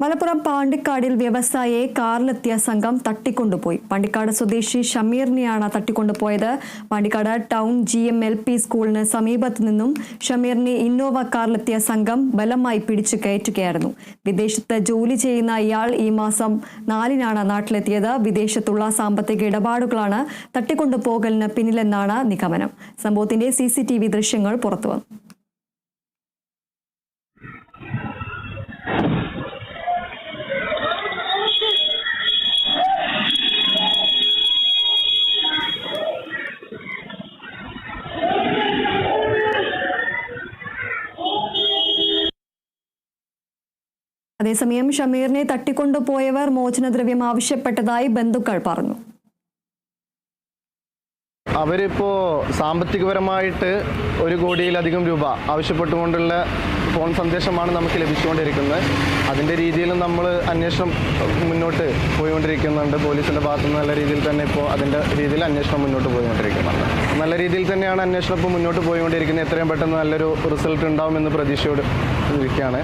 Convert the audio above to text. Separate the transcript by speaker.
Speaker 1: മലപ്പുറം പാണ്ടിക്കാടിൽ വ്യവസായിയെ കാറിലെത്തിയ സംഘം തട്ടിക്കൊണ്ടുപോയി. പാണ്ടിക്കാട് സ്വദേശി ഷമീറിനെയാണ് തട്ടിക്കൊണ്ടുപോയത്. Pandikkad town G M L P സ്കൂളിന് സമീപത്ത് നിന്നും ഷമീറിനെ ഇന്നോവ കാറിലെത്തിയ സംഘം ബലമായി പിടിച്ചു കയറ്റുകയായിരുന്നു. വിദേശത്ത് ജോലി ചെയ്യുന്ന ഇയാൾ ഈ മാസം നാലിനാണ് നാട്ടിലെത്തിയത്. വിദേശത്തുള്ള സാമ്പത്തിക ഇടപാടുകളാണ് തട്ടിക്കൊണ്ടുപോകലിന് പിന്നിലെന്നാണ് നിഗമനം. സംഭവത്തിന്റെ സി സി ടി വി ദൃശ്യങ്ങൾ പുറത്തുവന്നു. അതേസമയം ഷമീറിനെ തട്ടിക്കൊണ്ടുപോയവർ മോചനദ്രവ്യം ആവശ്യപ്പെട്ടതായി ബന്ധുക്കൾ പറഞ്ഞു.
Speaker 2: അവരിപ്പോൾ സാമ്പത്തികപരമായിട്ട് ഒരു കോടിയിലധികം രൂപ ആവശ്യപ്പെട്ടുകൊണ്ടുള്ള ഫോൺ സന്ദേശമാണ് നമുക്ക് ലഭിച്ചുകൊണ്ടിരിക്കുന്നത്. അതിന്റെ രീതിയിൽ നമ്മൾ അന്വേഷണം മുന്നോട്ട് പോയിക്കൊണ്ടിരിക്കുന്നുണ്ട്. പോലീസിന്റെ ഭാഗത്തു നിന്ന് നല്ല രീതിയിൽ തന്നെ ഇപ്പോൾ അതിന്റെ രീതിയിൽ അന്വേഷണം മുന്നോട്ട് പോയിക്കൊണ്ടിരിക്കുന്നുണ്ട്. നല്ല രീതിയിൽ തന്നെയാണ് അന്വേഷണം ഇപ്പോൾ മുന്നോട്ട് പോയിക്കൊണ്ടിരിക്കുന്നത്. എത്രയും പെട്ടെന്ന് നല്ലൊരു റിസൾട്ട് ഉണ്ടാവുമെന്ന് പ്രതീക്ഷയോട് ഇരിക്കുകയാണ്.